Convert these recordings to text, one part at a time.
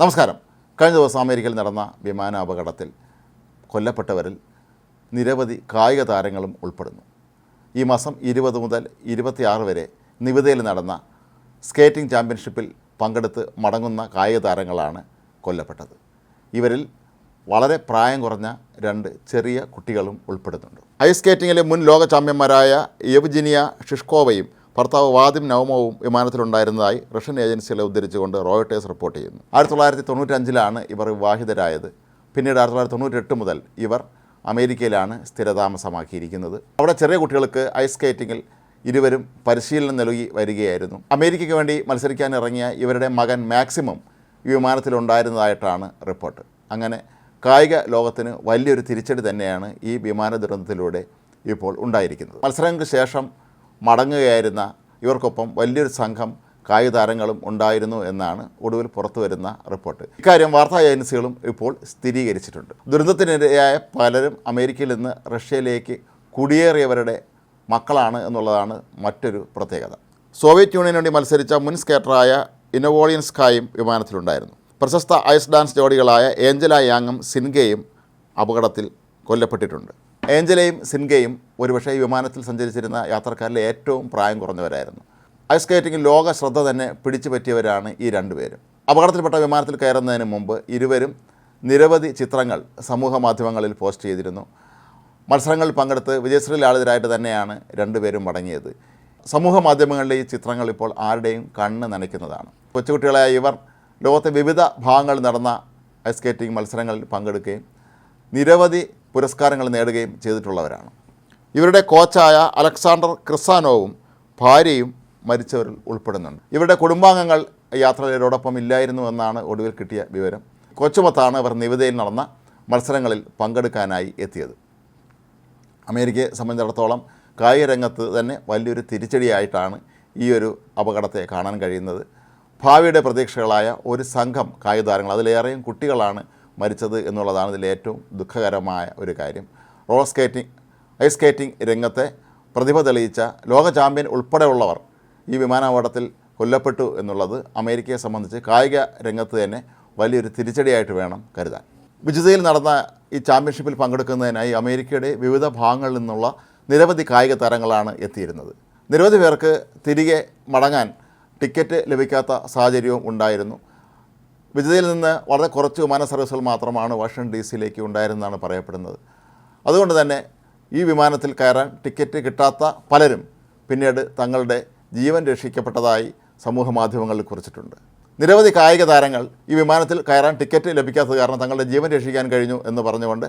നമസ്കാരം. കഴിഞ്ഞ ദിവസം അമേരിക്കയിൽ നടന്ന വിമാന അപകടത്തിൽ കൊല്ലപ്പെട്ടവരിൽ നിരവധി കായിക താരങ്ങളും ഉൾപ്പെടുന്നു. ഈ മാസം ഇരുപത് മുതൽ ഇരുപത്തിയാറ് വരെ നിവിതയിൽ നടന്ന സ്കേറ്റിംഗ് ചാമ്പ്യൻഷിപ്പിൽ പങ്കെടുത്ത് മടങ്ങുന്ന കായിക താരങ്ങളാണ് കൊല്ലപ്പെട്ടത്. ഇവരിൽ വളരെ പ്രായം കുറഞ്ഞ രണ്ട് ചെറിയ കുട്ടികളും ഉൾപ്പെടുന്നുണ്ട്. ഐസ് സ്കേറ്റിങ്ങിലെ മുൻ ലോക ചാമ്പ്യന്മാരായ യവ്ജിനിയ ഷിഷ്കോവയും ഭർത്താവ് വാദിം നവമവും വിമാനത്തിലുണ്ടായിരുന്നതായി റഷ്യൻ ഏജൻസികളെ ഉദ്ധരിച്ചുകൊണ്ട് റോയട്ടേഴ്സ് റിപ്പോർട്ട് ചെയ്യുന്നു. ആയിരത്തി തൊള്ളായിരത്തി തൊണ്ണൂറ്റഞ്ചിലാണ് ഇവർ വിവാഹിതരായത്. പിന്നീട് ആയിരത്തി തൊള്ളായിരത്തി തൊണ്ണൂറ്റെട്ട് മുതൽ ഇവർ അമേരിക്കയിലാണ് സ്ഥിരതാമസമാക്കിയിരിക്കുന്നത്. അവിടെ ചെറിയ കുട്ടികൾക്ക് ഐസ് സ്കേറ്റിങ്ങിൽ ഇരുവരും പരിശീലനം നൽകി വരികയായിരുന്നു. അമേരിക്കയ്ക്ക് വേണ്ടി മത്സരിക്കാൻ ഇറങ്ങിയ ഇവരുടെ മകൻ മാക്സിമം ഈ വിമാനത്തിലുണ്ടായിരുന്നതായിട്ടാണ് റിപ്പോർട്ട്. അങ്ങനെ കായിക ലോകത്തിന് വലിയൊരു തിരിച്ചടി തന്നെയാണ് ഈ വിമാന ദുരന്തത്തിലൂടെ ഇപ്പോൾ ഉണ്ടായിരിക്കുന്നത്. മത്സരങ്ങൾക്ക് ശേഷം മടങ്ങുകയായിരുന്ന ഇവർക്കൊപ്പം വലിയൊരു സംഘം കായിക താരങ്ങളും ഉണ്ടായിരുന്നു എന്നാണ് ഒടുവിൽ പുറത്തു വരുന്ന റിപ്പോർട്ട്. ഇക്കാര്യം വാർത്താ ഏജൻസികളും ഇപ്പോൾ സ്ഥിരീകരിച്ചിട്ടുണ്ട്. ദുരന്തത്തിനിരയായ പലരും അമേരിക്കയിൽ നിന്ന് റഷ്യയിലേക്ക് കുടിയേറിയവരുടെ മക്കളാണ് എന്നുള്ളതാണ് മറ്റൊരു പ്രത്യേകത. സോവിയറ്റ് യൂണിയന് വേണ്ടി മത്സരിച്ച മുൻ സ്കേറ്ററായ ഇനോവോളിയൻസ്കായും വിമാനത്തിലുണ്ടായിരുന്നു. പ്രശസ്ത ഐസ് ഡാൻസ് ജോഡികളായ ഏഞ്ചല യാങ്ങും സിൻഗയും അപകടത്തിൽ കൊല്ലപ്പെട്ടിട്ടുണ്ട്. ഏഞ്ചലയും സിൻഗയും ഒരുപക്ഷേ ഈ വിമാനത്തിൽ സഞ്ചരിച്ചിരുന്ന യാത്രക്കാരിലെ ഏറ്റവും പ്രായം കുറഞ്ഞവരായിരുന്നു. ഐസ് സ്കേറ്റിംഗിൽ ലോക ശ്രദ്ധ തന്നെ പിടിച്ചു പറ്റിയവരാണ് ഈ രണ്ടുപേരും അപകടത്തിൽപ്പെട്ട വിമാനത്തിൽ കയറുന്നതിന് മുമ്പ് ഇരുവരും നിരവധി ചിത്രങ്ങൾ സമൂഹ മാധ്യമങ്ങളിൽ പോസ്റ്റ് ചെയ്തിരുന്നു. മത്സരങ്ങളിൽ പങ്കെടുത്ത് വിജയശ്രീ ലാളിതരായിട്ട് തന്നെയാണ് രണ്ടുപേരും മടങ്ങിയത്. സമൂഹ മാധ്യമങ്ങളിലെ ഈ ചിത്രങ്ങൾ ഇപ്പോൾ ആരുടെയും കണ്ണ് നനയ്ക്കുന്നതാണ്. കൊച്ചുകുട്ടികളായ ഇവർ ലോകത്തെ വിവിധ ഭാഗങ്ങളിൽ നടന്ന ഐസ് സ്കേറ്റിംഗ് മത്സരങ്ങളിൽ പങ്കെടുക്കുകയും നിരവധി പുരസ്കാരങ്ങൾ നേടുകയും ചെയ്തിട്ടുള്ളവരാണ്. ഇവരുടെ കോച്ചായ അലക്സാണ്ടർ ക്രിസാനോവും ഭാര്യയും മരിച്ചവരിൽ ഉൾപ്പെടുന്നുണ്ട്. ഇവരുടെ കുടുംബാംഗങ്ങൾ യാത്രയിലോടൊപ്പം ഇല്ലായിരുന്നു എന്നാണ് ഒടുവിൽ കിട്ടിയ വിവരം. കൊച്ചുമത്താണ് ഇവർ നിവിതയിൽ നടന്ന മത്സരങ്ങളിൽ പങ്കെടുക്കാനായി എത്തിയത്. അമേരിക്കയെ സംബന്ധിച്ചിടത്തോളം കായിക രംഗത്ത് തന്നെ വലിയൊരു തിരിച്ചടിയായിട്ടാണ് ഈ ഒരു അപകടത്തെ കാണാൻ കഴിയുന്നത്. ഭാവിയുടെ പ്രതീക്ഷകളായ ഒരു സംഘം കായിക താരങ്ങൾ അതിലേറെയും കുട്ടികളാണ് മരിച്ചത് എന്നുള്ളതാണ് ഇതിൽ ഏറ്റവും ദുഃഖകരമായ ഒരു കാര്യം. റോളർ സ്കേറ്റിംഗ് ഐസ് സ്കേറ്റിംഗ് രംഗത്തെ പ്രതിഭ തെളിയിച്ച ലോക ചാമ്പ്യൻ ഉൾപ്പെടെയുള്ളവർ ഈ വിമാനാപകടത്തിൽ കൊല്ലപ്പെട്ടു എന്നുള്ളത് അമേരിക്കയെ സംബന്ധിച്ച് കായിക രംഗത്ത് തന്നെ വലിയൊരു തിരിച്ചടിയായിട്ട് വേണം കരുതാൻ. വിജിതയിൽ നടന്ന ഈ ചാമ്പ്യൻഷിപ്പിൽ പങ്കെടുക്കുന്നതിനായി അമേരിക്കയുടെ വിവിധ ഭാഗങ്ങളിൽ നിന്നുള്ള നിരവധി കായിക താരങ്ങളാണ് എത്തിയിരുന്നത്. നിരവധി പേർക്ക് തിരികെ മടങ്ങാൻ ടിക്കറ്റ് ലഭിക്കാത്ത സാഹചര്യവും ഉണ്ടായിരുന്നു. വിജിതയിൽ നിന്ന് വളരെ കുറച്ച് വിമാന സർവീസുകൾ മാത്രമാണ് വാഷിംഗ്ടൺ ഡി സിയിലേക്ക് ഉണ്ടായിരുന്നതാണ് പറയപ്പെടുന്നത്. അതുകൊണ്ട് തന്നെ ഈ വിമാനത്തിൽ കയറാൻ ടിക്കറ്റ് കിട്ടാത്ത പലരും പിന്നീട് തങ്ങളുടെ ജീവൻ രക്ഷിക്കപ്പെട്ടതായി സമൂഹ മാധ്യമങ്ങളിൽ കുറിച്ചിട്ടുണ്ട്. നിരവധി കായിക താരങ്ങൾ ഈ വിമാനത്തിൽ കയറാൻ ടിക്കറ്റ് ലഭിക്കാത്തത് കാരണം തങ്ങളുടെ ജീവൻ രക്ഷിക്കാൻ കഴിഞ്ഞു എന്ന് പറഞ്ഞുകൊണ്ട്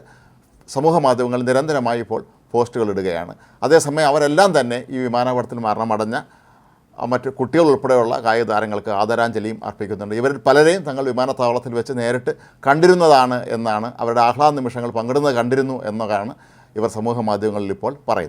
സമൂഹ മാധ്യമങ്ങൾ നിരന്തരമായി ഇപ്പോൾ പോസ്റ്റുകൾ ഇടുകയാണ്. അതേസമയം അവരെല്ലാം തന്നെ ഈ വിമാനാപകടത്തിൽ മരണമടഞ്ഞ മറ്റ് കുട്ടികൾ ഉൾപ്പെടെയുള്ള കായിക താരങ്ങൾക്ക് ആദരാഞ്ജലിയും അർപ്പിക്കുന്നുണ്ട്. ഇവരിൽ പലരെയും തങ്ങൾ വിമാനത്താവളത്തിൽ വെച്ച് നേരിട്ട് കണ്ടിരുന്നതാണ് എന്നാണ് അവരുടെ ആഹ്ലാദ നിമിഷങ്ങൾ പങ്കിടുന്നത് കണ്ടിരുന്നു എന്നതാണ് ഇവർ സമൂഹ മാധ്യമങ്ങളിൽ ഇപ്പോൾ പറയുന്നത്.